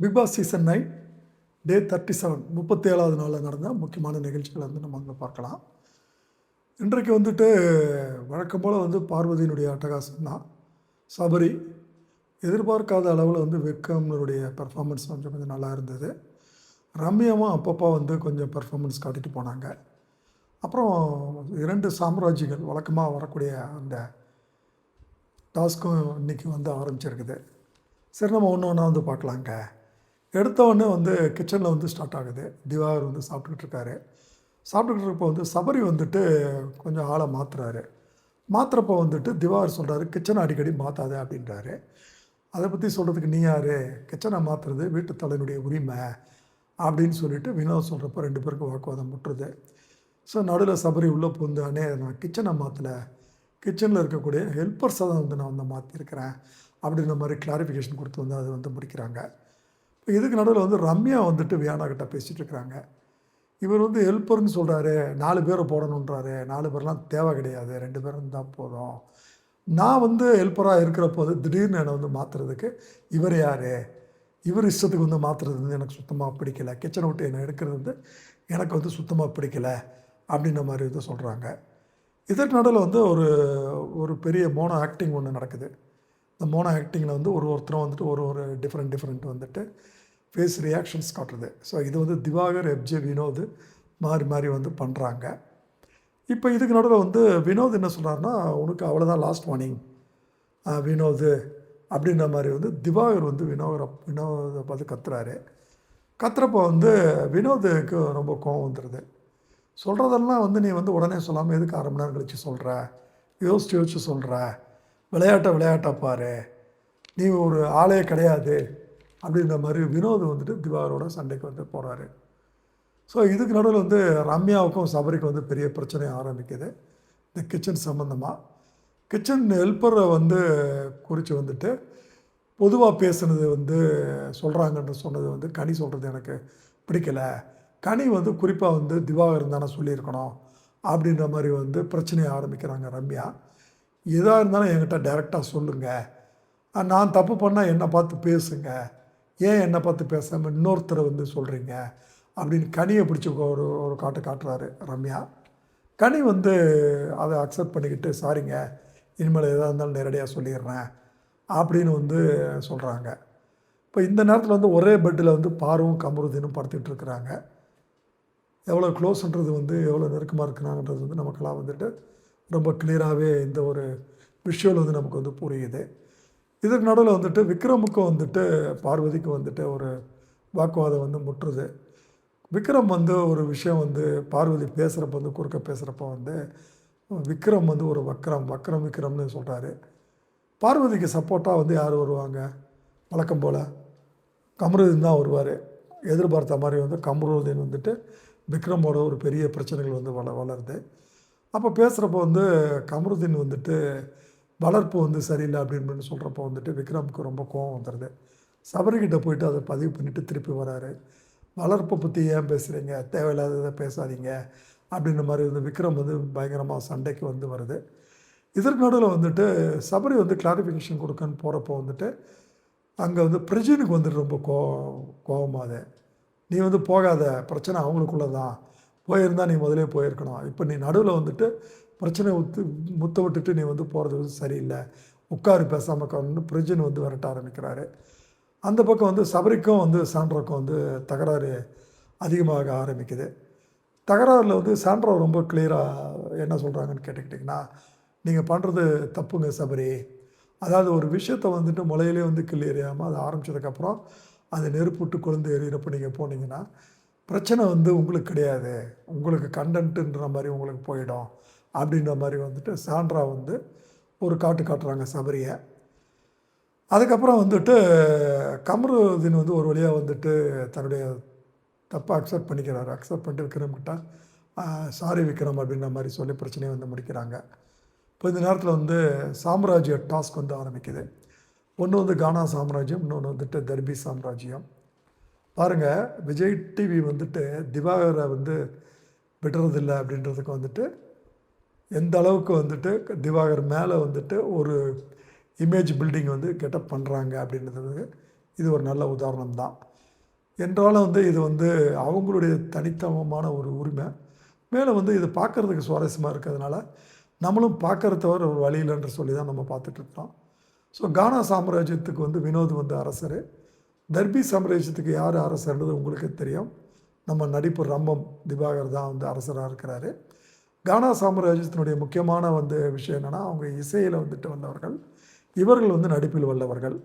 Bigg Boss season nine day thirty seven முப்பத்தி ஏழாவது நாளில் நடந்த முக்கியமான நிகழ்ச்சிகளை வந்து நம்ம வந்து பார்க்கலாம். இன்றைக்கு வந்துட்டு வழக்கம் போல் வந்து பார்வதியினுடைய அட்டகாசம் தான். சபரி எதிர்பார்க்காத அளவில் வந்து விக்ரம்னுடைய பெர்ஃபார்மன்ஸ் கொஞ்சம் கொஞ்சம் நல்லா இருந்தது. ரம்யாவும் அப்பப்போ வந்து கொஞ்சம் பெர்ஃபார்மன்ஸ் காட்டிட்டு போனாங்க. அப்புறம் இரண்டு சாம்ராஜ்யங்கள் வழக்கமாக வரக்கூடிய அந்த டாஸ்க்கும் இன்றைக்கி வந்து ஆரம்பிச்சிருக்குது. சரி நம்ம ஒன்று ஒன்றா வந்து பார்க்கலாங்க. எடுத்தவொடனே வந்து கிச்சனில் வந்து ஸ்டார்ட் ஆகுது. திவாகர் வந்து சாப்பிட்டுக்கிட்டு இருக்காரு சாப்பிட்டுக்கிட்டு இருப்போ வந்து சபரி வந்துட்டு கொஞ்சம் ஆளை மாற்றுறாரு மாற்றுறப்போ வந்துட்டு திவாகர் சொல்கிறாரு கிச்சனை அடிக்கடி மாற்றாத அப்படின்றாரு. அதை பற்றி சொல்கிறதுக்கு நீ யார்? கிச்சனை மாற்றுறது வீட்டு தலைவனுடைய உரிமை அப்படின்னு சொல்லிட்டு வினோத் சொல்கிறப்ப ரெண்டு பேருக்கும் வாக்குவாதம் முட்டுறது. ஸோ நடுவில் சபரி உள்ளே புகுந்து அண்ணே நான் கிச்சனை மாற்றலை கிச்சனில் இருக்கக்கூடிய ஹெல்ப்பர்ஸை தான் வந்து நான் வந்து மாற்றிருக்கிறேன் அப்படின்ற மாதிரி கிளாரிஃபிகேஷன் கொடுத்து வந்து அதை வந்து முடிக்கிறாங்க. இதுக்கு நடுவில் வந்து ரம்யா வந்துட்டு வியானா கிட்ட பேசிகிட்டு இருக்கிறாங்க இவர் வந்து ஹெல்ப்பர்னு சொல்கிறாரு நாலு பேரை போடணுன்றாரு நாலு பேர்லாம் தேவை கிடையாது ரெண்டு பேரும் இருந்தால் போதும். நான் வந்து ஹெல்ப்பராக இருக்கிறப்போது திடீர்னு என்னை வந்து மாற்றுறதுக்கு இவர் யார்? இவர் இஷ்டத்துக்கு வந்து மாற்றுறது வந்து எனக்கு சுத்தமாக பிடிக்கல. கிச்சனை விட்டு என்னை எடுக்கிறது வந்து எனக்கு வந்து சுத்தமாக பிடிக்கல அப்படின்ற மாதிரி வந்து சொல்கிறாங்க இதற்கு நடுவில் வந்து ஒரு ஒரு பெரிய மோனோ ஆக்டிங் ஒன்று நடக்குது. இந்த மோனோ ஆக்டிங்கில் வந்து ஒரு ஒருத்தரும் வந்துட்டு ஒரு ஒரு டிஃப்ரெண்ட் டிஃப்ரெண்ட் வந்துட்டு ஃபேஸ் ரியாக்ஷன்ஸ் காட்டுறது ஸோ இது வந்து திவாகர் எப்ஜே வினோத் மாறி மாறி வந்து பண்ணுறாங்க இப்போ இதுக்கு நடுவில் வந்து வினோத் என்ன சொல்கிறாருன்னா உனக்கு அவ்வளோதான் லாஸ்ட் வார்னிங் வினோத் அப்படின்ற மாதிரி வந்து திவாகர் வந்து வினோகரை வினோதை பார்த்து கத்துறாரு. கத்துறப்போ வந்து வினோதுக்கு ரொம்ப கோவம் வந்துடுது சொல்கிறதெல்லாம் வந்து நீ வந்து உடனே சொல்லாமல் எதுக்கு அரை மணி நேரம் கழித்து சொல்கிற யோசிச்சு யோசிச்சு சொல்கிற விளையாட்டை விளையாட்டை பாரு. நீ ஒரு ஆளே கிடையாது. அப்படின்ற மாதிரி வினோத் வந்துட்டு திவாகரோட சண்டைக்கு வந்து போகிறாரு ஸோ இதுக்கு நடுவில் வந்து ரம்யாவுக்கும் சபரிக்கும் வந்து பெரிய பிரச்சனை ஆரம்பிக்குது. இந்த கிச்சன் சம்மந்தமாக கிச்சன் ஹெல்ப்பரை வந்து குறித்து வந்துட்டு பொதுவாக பேசுனது வந்து சொல்கிறாங்கன்னு சொன்னது வந்து கனி சொல்கிறது எனக்கு பிடிக்கல. கனி வந்து குறிப்பாக வந்து திவாகர் தானே சொல்லியிருக்கணும் அப்படின்ற மாதிரி வந்து பிரச்சனையை ஆரம்பிக்கிறாங்க ரம்யா. எதாக இருந்தாலும் என்கிட்ட டைரெக்டாக சொல்லுங்கள் நான் தப்பு பண்ணால் என்னை பார்த்து பேசுங்க. ஏன் என்னை பார்த்து பேசாமல் இன்னொருத்தரை வந்து சொல்கிறீங்க அப்படின்னு கனியை பிடிச்சி ஒரு ஒரு காட்டு காட்டுறாரு ரம்யா. கனி வந்து அதை அக்செப்ட் பண்ணிக்கிட்டு சாரிங்க இனிமேல் எதாக இருந்தாலும் நேரடியாக சொல்லிடுறேன் அப்படின்னு வந்து சொல்கிறாங்க இப்போ இந்த நேரத்தில் வந்து ஒரே பெட்டில் வந்து பார்வும் கமருதீனும் படுத்துக்கிட்டு இருக்கிறாங்க. எவ்வளோ க்ளோஸ்ன்றது வந்து எவ்வளோ நெருக்கமாக இருக்கிறாங்கன்றது வந்து நமக்கெல்லாம் வந்துட்டு ரொம்ப கிளியராகவே இந்த ஒரு விஷயம் வந்து நமக்கு வந்து புரியுது. இதுக்கு நடுவில் வந்துட்டு விக்ரமுக்கும் வந்துட்டு பார்வதிக்கு வந்துட்டு ஒரு வாக்குவாதம் வந்து முற்றுது விக்ரம் வந்து ஒரு விஷயம் வந்து பார்வதி பேசுகிறப்ப வந்து குறுக்க பேசுகிறப்ப வந்து விக்ரம் வந்து ஒரு வக்ரம் வக்ரம் விக்ரம்னு சொல்கிறாரு பார்வதிக்கு சப்போர்ட்டாக வந்து யார் வருவாங்க? வழக்கம் போல் கமருதீன் தான் வருவார். எதிர்பார்த்த மாதிரி வந்து கமருதீன் வந்துட்டு விக்ரமோட ஒரு பெரிய பிரச்சனைகள் வந்து வள வளருது. அப்போ பேசுகிறப்போ வந்து கமருதீன் வந்துட்டு வளர்ப்பு வந்து சரியில்லை அப்படின்னு சொல்கிறப்போ வந்துட்டு விக்ரமுக்கு ரொம்ப கோவம் வந்துடுது சபரிக்கிட்ட போயிட்டு அதை பதிவு பண்ணிவிட்டு திருப்பி வராரு. வளர்ப்பை பற்றி ஏன் பேசுகிறீங்க தேவையில்லாததை பேசாதீங்க. அப்படின்ற மாதிரி வந்து விக்ரம் வந்து பயங்கரமாக சண்டைக்கு வந்து வருது. இதற்கு நடுவில் வந்துட்டு சபரி வந்து கிளாரிஃபிகேஷன் கொடுக்கன்னு போகிறப்போ வந்துட்டு அங்கே வந்து பிரஜினுக்கு வந்துட்டு ரொம்ப கோ கோபமாக நீ வந்து போகாத பிரச்சனை அவங்களுக்குள்ள தான் போயிருந்தால் நீ முதலே போயிருக்கணும். இப்போ நீ நடுவில் வந்துட்டு பிரச்சனை உத்து முத்த விட்டுட்டு நீ வந்து போகிறது வந்து சரியில்லை. உட்காரு பேசாமல் உட்காருன்னு பிரஜின் வந்து விரட்ட ஆரம்பிக்கிறாரு. அந்த பக்கம் வந்து சபரிக்கும் வந்து சாண்ட்ரோக்கும் வந்து தகராறு அதிகமாக ஆரம்பிக்குது. தகராறில் வந்து சாண்ட்ரோ ரொம்ப கிளியராக என்ன சொல்கிறாங்கன்னு கேட்டுக்கிட்டிங்கன்னா நீங்கள் பண்ணுறது தப்புங்க சபரி. அதாவது ஒரு விஷயத்தை வந்துட்டு முளையிலே வந்து கிள்ளி எறியாமல் அது ஆரம்பித்ததுக்கப்புறம் அது நெருப்புட்டு கொழுந்து எறிகிறப்ப நீங்கள் போனீங்கன்னா பிரச்சனை வந்து உங்களுக்கு கிடையாது. உங்களுக்கு கண்டன்ட்டுன்ற மாதிரி உங்களுக்கு போயிடும். அப்படின்ற மாதிரி வந்துட்டு சாண்ட்ரா வந்து ஒரு காட்டு காட்டுறாங்க சபரியை. அதுக்கப்புறம் வந்துட்டு கமருதீன் வந்து ஒரு வழியாக வந்துட்டு தன்னுடைய தப்பை அக்செப்ட் பண்ணிக்கிறாரு. அக்செப்ட் பண்ணிட்டு விக்ரம்கிட்ட சாரி விக்ரம் அப்படின்ற மாதிரி சொல்லி பிரச்சனையை வந்து முடிக்கிறாங்க. இப்போ இந்த நேரத்தில் வந்து சாம்ராஜ்ய டாஸ்க் வந்து ஆரம்பிக்குது. ஒன்று வந்து கானா சாம்ராஜ்யம் இன்னொன்று வந்துட்டு தர்பி சாம்ராஜ்யம். பாருங்கள் விஜய் டிவி வந்துட்டு திவாகரை வந்து விடுறதில்லை அப்படின்றதுக்கு வந்துட்டு எந்த அளவுக்கு வந்துட்டு திவாகர் மேலே வந்துட்டு ஒரு இமேஜ் பில்டிங் வந்து கெட்டப் பண்ணுறாங்க அப்படின்றது இது ஒரு நல்ல உதாரணம் தான். என்றாலும் வந்து இது வந்து அவங்களுடைய தனித்தவமான ஒரு உரிமை. மேலே வந்து இது பார்க்குறதுக்கு சுவாரஸ்யமாக இருக்கிறதுனால நம்மளும் பார்க்கறது ஒரு வழி இல்லைன்ற சொல்லி தான் நம்ம பார்த்துட்ருக்குறோம் ஸோ கானா சாம்ராஜ்யத்துக்கு வந்து வினோத் வந்து அரசர். தர்பி சாம்ராஜ்யத்துக்கு யார் அரசர்ன்றது உங்களுக்கு தெரியும். நம்ம நடிப்பு ரம்பம் திவாகர் தான் வந்து அரசராக இருக்கிறாரு. கானா சாம்ராஜ்யத்தினுடைய முக்கியமான வந்து விஷயம் என்னென்னா அவங்க இசையில் வந்துட்டு வந்தவர்கள் இவர்கள் வந்து நடிப்பில் வல்லவர்கள்.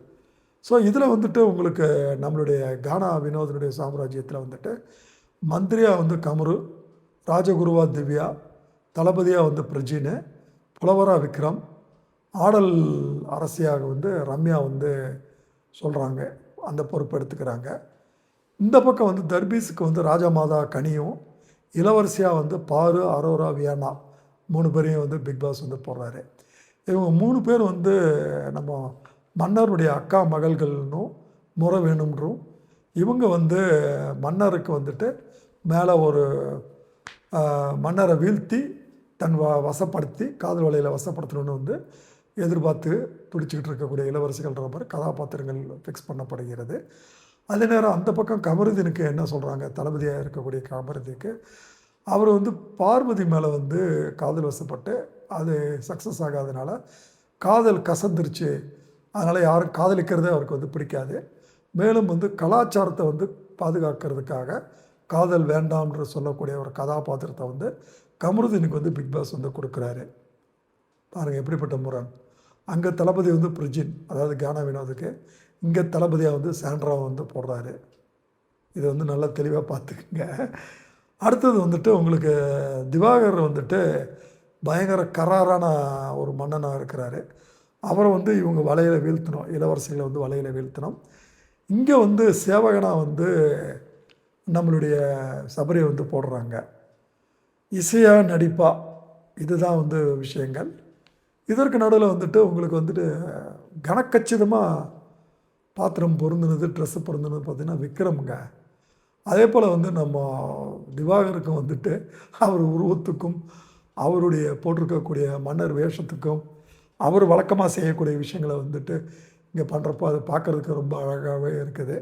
ஸோ இதில் வந்துட்டு உங்களுக்கு நம்மளுடைய கானா வினோதனுடைய சாம்ராஜ்யத்தில் வந்துட்டு மந்திரியாக வந்து கமரு ராஜகுருவா திவ்யா தளபதியாக வந்து பிரஜினு புலவரா விக்ரம் ஆடல் அரசியாக வந்து ரம்யா வந்து சொல்கிறாங்க அந்த பொறுப்பு எடுத்துக்கிறாங்க. இந்த பக்கம் வந்து தர்பீஸுக்கு வந்து ராஜா மாதா கனியும் இளவரசியாக வந்து பாரு அரோரா வியானா மூணு பேரையும் வந்து பிக் பாஸ் வந்து போடுறாரு. இவங்க மூணு பேர் வந்து நம்ம மன்னருடைய அக்கா மகள்கள்னும் முறை வேணும்ன்றும் இவங்க வந்து மன்னருக்கு வந்துட்டு மேலே ஒரு மன்னரை வீழ்த்தி தன் வ வசப்படுத்தி காதல் வலையில் வசப்படுத்தணும்னு வந்து எதிர்பார்த்து துடிச்சிக்கிட்டு இருக்கக்கூடிய இளவரசிகள்ன்ற மாதிரி கதாபாத்திரங்கள் ஃபிக்ஸ் பண்ணப்படுகிறது. அதே நேரம் அந்த பக்கம் கமருதீனுக்கு என்ன சொல்கிறாங்க தளபதியாக இருக்கக்கூடிய கமருதிக்கு அவர் வந்து பார்வதி மேலே வந்து காதல் வசப்பட்டு அது சக்ஸஸ் ஆகாதனால காதல் கசந்துருச்சு. அதனால் யாரும் காதலிக்கிறதே அவருக்கு வந்து பிடிக்காது. மேலும் வந்து கலாச்சாரத்தை வந்து பாதுகாக்கிறதுக்காக காதல் வேண்டாம்ன்ற சொல்லக்கூடிய ஒரு கதாபாத்திரத்தை வந்து கமருதீனுக்கு வந்து பிக் பாஸ் வந்து கொடுக்குறாரு. பாருங்கள் எப்படிப்பட்ட முரண். அங்கே தளபதி வந்து பிரிஜின் அதாவது கானா வினோதுக்கு இங்கே தளபதியாக வந்து சாண்ட்ராவை வந்து போடுறாரு. இது வந்து நல்லா தெளிவாக பார்த்துக்குங்க. அடுத்தது வந்துட்டு உங்களுக்கு திவாகர் வந்துட்டு பயங்கர கராரான ஒரு மன்னனாக இருக்கிறாரு. அவரை வந்து இவங்க வலையில் வீழ்த்தணும் இளவரசிகளை வந்து வலையில் வீழ்த்தணும். இங்கே வந்து சேவகனாக வந்து நம்மளுடைய சபரியை வந்து போடுறாங்க. இசையாக நடிப்பா இதுதான் வந்து விஷயங்கள். இதற்கு நடுவில் வந்துட்டு உங்களுக்கு வந்துட்டு கனக்கச்சிதமாக பாத்திரம் பொருந்தினது ட்ரெஸ்ஸு பொருந்தினது பார்த்திங்கன்னா விக்ரமுங்க. அதே போல் வந்து நம்ம திவாகருக்கும் வந்துட்டு அவர் உருவத்துக்கும் அவருடைய போட்டிருக்கக்கூடிய மன்னர் வேஷத்துக்கும் அவர் வழக்கமாக செய்யக்கூடிய விஷயங்களை வந்துட்டு இங்கே பண்ணுறப்போ அது பார்க்குறதுக்கு ரொம்ப அழகாகவே இருக்குது.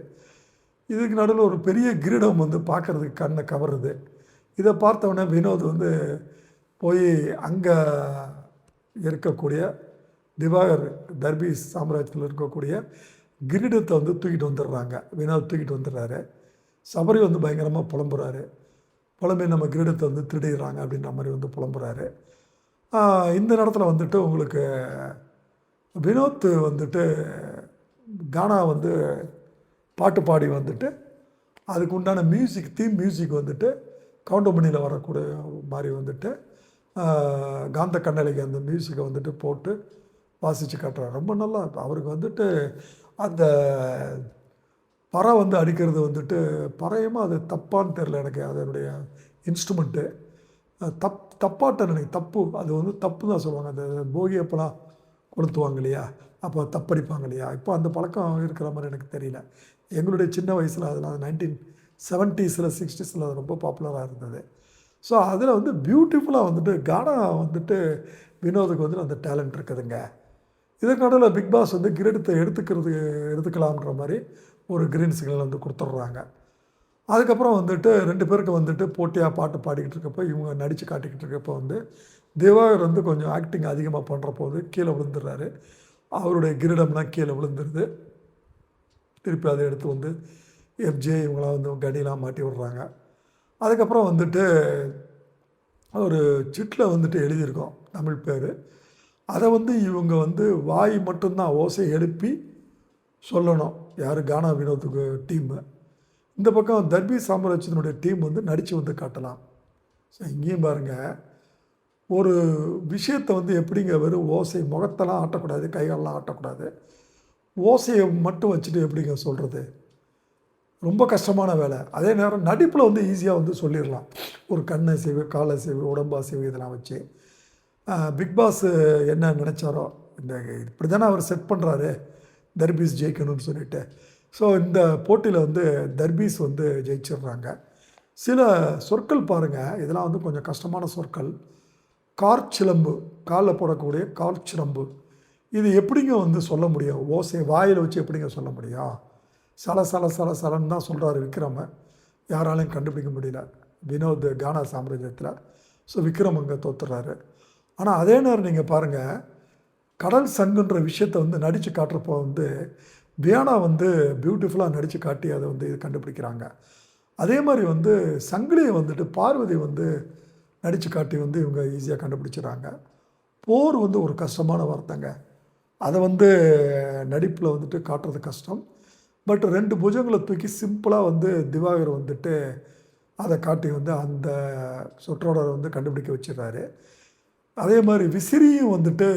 இதுக்கு நடுவில் ஒரு பெரிய கிரீடம் வந்து பார்க்குறதுக்கு கண்ணை கவருது. இதை பார்த்தவொடனே வினோத் வந்து போய் அங்கே இருக்கக்கூடிய திவாகர் தர்பி சாம்ராஜ்யத்தில் இருக்கக்கூடிய கிரீடத்தை வந்து தூக்கிட்டு வந்துடுறாங்க. வினோத் தூக்கிட்டு வந்துடுறாரு. சபரி வந்து பயங்கரமாக புலம்புறாரு. புலம்பி நம்ம கிரீடத்தை வந்து திருடிடுறாங்க அப்படின்ற மாதிரி வந்து புலம்புறாரு. இந்த நேரத்தில் வந்துட்டு உங்களுக்கு வினோத் வந்துட்டு கானா வந்து பாட்டு பாடி வந்துட்டு அதுக்கு உண்டான மியூசிக் தீம் மியூசிக் வந்துட்டு கவுண்டமணியில் வரக்கூடிய மாதிரி வந்துட்டு காந்த கண்ணலைக்கு அந்த மியூசிக்கை வந்துட்டு போட்டு வாசித்து காட்டுறாரு. ரொம்ப நல்லா அவருக்கு வந்துட்டு அந்த பறை வந்து அடிக்கிறது வந்துட்டு பறையுமா அது தப்பான்னு தெரில எனக்கு. அதனுடைய இன்ஸ்ட்ருமெண்ட்டு தப் தப்பாட்ட நினைக்க தப்பு. அது வந்து தப்பு தான் சொல்லுவாங்க. அந்த போகி கொளுத்துவாங்க இல்லையா? அப்போ தப்படிப்பாங்க இல்லையா? இப்போ அந்த பழக்கம் இருக்கிற மாதிரி எனக்கு தெரியல. எங்களுடைய சின்ன வயசில் அதில் நைன்டீன் செவன்ட்டீஸில் சிக்ஸ்டீஸில் அது ரொம்ப பாப்புலராக இருந்தது. ஸோ அதில் வந்து பியூட்டிஃபுல்லாக வந்துட்டு கானா வந்துட்டு வினோதுக்கு வந்து அந்த டேலண்ட் இருக்குதுங்க. இதற்கு நடுவில் பிக் பாஸ் வந்து கிரீடத்தை எடுத்துக்கிறது எடுத்துக்கலாம்ன்ற மாதிரி ஒரு கிரீன் சிக்னல் வந்து கொடுத்துட்றாங்க. அதுக்கப்புறம் வந்துட்டு ரெண்டு பேருக்கு வந்துட்டு போட்டியாக பாட்டு பாடிக்கிட்டு இருக்கப்போ இவங்க நடித்து காட்டிக்கிட்டு இருக்கப்போ வந்து திவாகர் வந்து கொஞ்சம் ஆக்டிங் அதிகமாக பண்ணுற போது கீழே விழுந்துடுறாரு. அவருடைய கிரீடம்லாம் கீழே விழுந்துருது. திருப்பி அதை எடுத்து வந்து எஃப்ஜே இவங்களாம் வந்து கடிலாம் மாட்டி விடுறாங்க. அதுக்கப்புறம் வந்துட்டு ஒரு சிட்டில் வந்துட்டு எழுதியிருக்கோம் தமிழ் பேர். அதை வந்து இவங்க வந்து வாய் மட்டும்தான் ஓசை எழுப்பி சொல்லணும். யார்? கானா வினோத்துக்கு டீமு. இந்த பக்கம் தர்பி சாம்ராஜ்யத்தினுடைய டீம் வந்து நடித்து வந்து காட்டலாம். ஸோ இங்கேயும் பாருங்கள் ஒரு விஷயத்தை வந்து எப்படிங்க வெறும் ஓசை முகத்தெல்லாம் ஆட்டக்கூடாது கைகாலெலாம் ஆட்டக்கூடாது. ஓசையை மட்டும் வச்சுட்டு எப்படிங்க சொல்கிறது ரொம்ப கஷ்டமான வேலை. அதே நேரம் நடிப்பில் வந்து ஈஸியாக வந்து சொல்லிடலாம் ஒரு கண்ணை செய்வு காலை செய்வு உடம்பா செய்வு இதெல்லாம் வச்சு. பிக் பாஸ் என்ன நினச்சாரோ இந்த இப்படி தானே அவர் செட் பண்ணுறாரு தர்பீஸ் ஜெயிக்கணும்னு சொல்லிட்டு. ஸோ இந்த போட்டியில் வந்து தர்பீஸ் வந்து ஜெயிச்சிடுறாங்க சில சொற்கள் பாருங்கள் இதெல்லாம் வந்து கொஞ்சம் கஷ்டமான சொற்கள். கார்ச்சிலம்பு காலில் போடக்கூடிய கார்ச்சிலம்பு இது எப்படிங்க வந்து சொல்ல முடியும்? ஓசை வாயில் வச்சு எப்படிங்க சொல்ல முடியும்? சல சல சல சலன்னு தான் சொல்கிறாரு விக்ரம. யாராலையும் கண்டுபிடிக்க முடியல. வினோத் கானா சாம்ராஜ்யத்தில். ஸோ விக்ரம் அங்கே தோத்துறாரு. ஆனால் அதே நேரம் நீங்கள் பாருங்கள் கடல் சங்குன்ற விஷயத்தை வந்து நடித்து காட்டுறப்போ வந்து தியானா வந்து பியூட்டிஃபுல்லாக நடித்து காட்டி அதை வந்து இது கண்டுபிடிக்கிறாங்க. அதே மாதிரி வந்து சங்கிலியை வந்துட்டு பார்வதி வந்து நடித்து காட்டி வந்து இவங்க ஈஸியாக கண்டுபிடிச்சிடுறாங்க. போர் வந்து ஒரு கஷ்டமான வார்த்தைங்க. அதை வந்து நடிப்பில் வந்துட்டு காட்டுறது கஷ்டம். பட் ரெண்டு புஜங்களை தூக்கி சிம்பிளாக வந்து திவாகர் வந்துட்டு அதை காட்டி வந்து அந்த சொற்றொடரை வந்து கண்டுபிடிக்க வச்சிடுறாரு. அதே மாதிரி விசிறியும் வந்துட்டு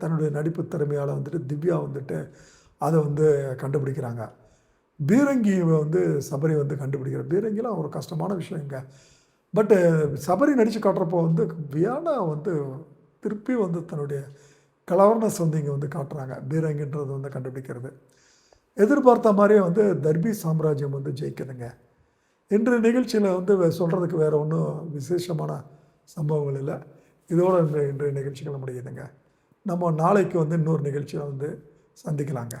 தன்னுடைய நடிப்பு திறமையால் வந்துட்டு திவ்யா வந்துட்டு அதை வந்து கண்டுபிடிக்கிறாங்க. பீரங்கி வந்து சபரி வந்து கண்டுபிடிக்கிற பீரங்கிலாம் ஒரு கஷ்டமான விஷயங்க பட்டு சபரி நடித்து காட்டுறப்போ வந்து வியானா வந்து திருப்பி வந்து தன்னுடைய கலவர்னஸ் வந்து இங்கே வந்து காட்டுறாங்க. பீரங்கின்றது வந்து கண்டுபிடிக்கிறது. எதிர்பார்த்த மாதிரியே வந்து தர்பி சாம்ராஜ்யம் வந்து ஜெயிக்குதுங்க. இன்றைய நிகழ்ச்சியில் வந்து சொல்கிறதுக்கு வேறு ஒன்றும் விசேஷமான சம்பவங்கள் இல்லை. இதோடு இந்த இன்றைய நிகழ்ச்சிகள் முடியுதுங்க. நம்ம நாளைக்கு வந்து இன்னொரு நிகழ்ச்சியை வந்து சந்திக்கலாங்க.